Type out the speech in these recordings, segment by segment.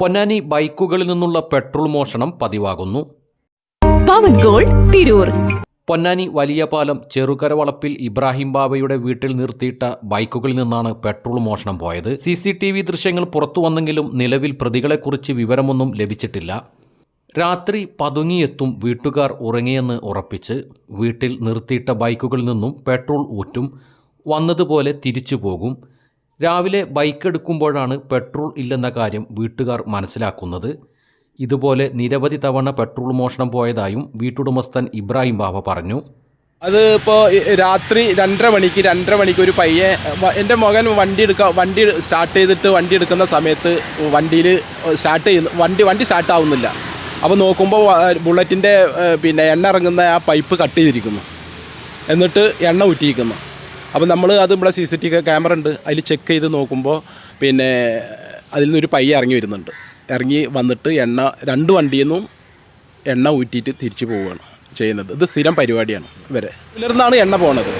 പൊന്നാനി ബൈക്കുകളിൽ നിന്നുള്ള പെട്രോൾ മോഷണം പതിവാകുന്നു. പവൻ ഗോൾഡ് തിരൂർ. പൊന്നാനി വലിയ പാലം ചെറുകര വളപ്പിൽ ഇബ്രാഹിം ബാബയുടെ വീട്ടിൽ നിർത്തിയിട്ട ബൈക്കുകളിൽ നിന്നാണ് പെട്രോൾ മോഷണം പോയത്. സി സി ടി വി ദൃശ്യങ്ങൾ പുറത്തു വന്നെങ്കിലും നിലവിൽ പ്രതികളെക്കുറിച്ച് വിവരമൊന്നും ലഭിച്ചിട്ടില്ല. രാത്രി പതുങ്ങിയെത്തും വീട്ടുകാർ ഉറങ്ങിയെന്ന് ഉറപ്പിച്ച് വീട്ടിൽ നിർത്തിയിട്ട ബൈക്കുകളിൽ നിന്നും പെട്രോൾ ഊറ്റും. വന്നതുപോലെ തിരിച്ചു പോകും രാവിലെ ബൈക്ക് എടുക്കുമ്പോഴാണ് പെട്രോൾ ഇല്ലെന്ന കാര്യം വീട്ടുകാർ മനസ്സിലാക്കുന്നത്. ഇതുപോലെ നിരവധി തവണ പെട്രോൾ മോഷണം പോയതായും വീട്ടുടമസ്ഥൻ ഇബ്രാഹിം ബാബ പറഞ്ഞു. അത് ഇപ്പോൾ രാത്രി രണ്ടര മണിക്ക് രണ്ടര മണിക്ക് ഒരു പയ്യെ എന്റെ മകൻ വണ്ടി എടുക്കുക വണ്ടി സ്റ്റാർട്ട് ചെയ്തിട്ട് വണ്ടി എടുക്കുന്ന സമയത്ത് വണ്ടിയിൽ സ്റ്റാർട്ട് ചെയ്യുന്നു വണ്ടി വണ്ടി സ്റ്റാർട്ട് ആവുന്നില്ല. അപ്പോൾ നോക്കുമ്പോൾ ബുള്ളറ്റിന്റെ പിന്നെ എണ്ണ ഇറങ്ങുന്ന ആ പൈപ്പ് കട്ട് ചെയ്തിരിക്കുന്നു. എന്നിട്ട് എണ്ണ ഊറ്റിയിരിക്കുന്നു. അപ്പോൾ നമ്മൾ അത് ഇവിടെ സി സി ടി ക്യാമറ ഉണ്ട്. അതിൽ ചെക്ക് ചെയ്ത് നോക്കുമ്പോൾ പിന്നെ അതിൽ നിന്നൊരു പയ്യ ഇറങ്ങി വരുന്നുണ്ട്. ഇറങ്ങി വന്നിട്ട് എണ്ണ രണ്ട് വണ്ടിയിൽ നിന്നും എണ്ണ ഊറ്റിയിട്ട് തിരിച്ചു പോവുകയാണ് ചെയ്യുന്നത്. ഇത് സ്ഥിരം പരിപാടിയാണ് ഇവരെ. ഇതിലിരുന്നാണ് എണ്ണ പോണത്.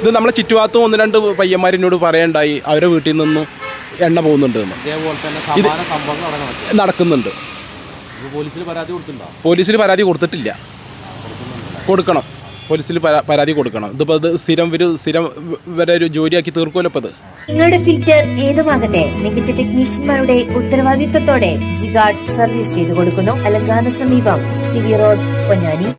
ഇത് നമ്മളെ ചുറ്റുഭാഗത്തും ഒന്ന് രണ്ട് പയ്യന്മാരിനോട് പറയണ്ടായി. അവരെ വീട്ടിൽ നിന്നും എണ്ണ പോകുന്നുണ്ട് ഇത് നടക്കുന്നുണ്ട്. പോലീസിൽ പരാതി കൊടുത്തിട്ടില്ല. കൊടുക്കണം. പോലീസിൽ പരാതി കൊടുക്കണം. ഇതിപ്പോൾ ഇത് സ്ഥിരം ഒരു സ്ഥിരം വരെ ഒരു ജോലിയാക്കി തീർക്കുമല്ലോ ഇത്. നിങ്ങളുടെ ഫിൽറ്റർ ഏതുമാകട്ടെ മികച്ച ടെക്നീഷ്യന്മാരുടെ ഉത്തരവാദിത്തത്തോടെ ജിഗാർഡ് സർവീസ് ചെയ്തു കൊടുക്കുന്നു. അലങ്കാന സമീപം സിവി റോഡ് പൊന്നാനി.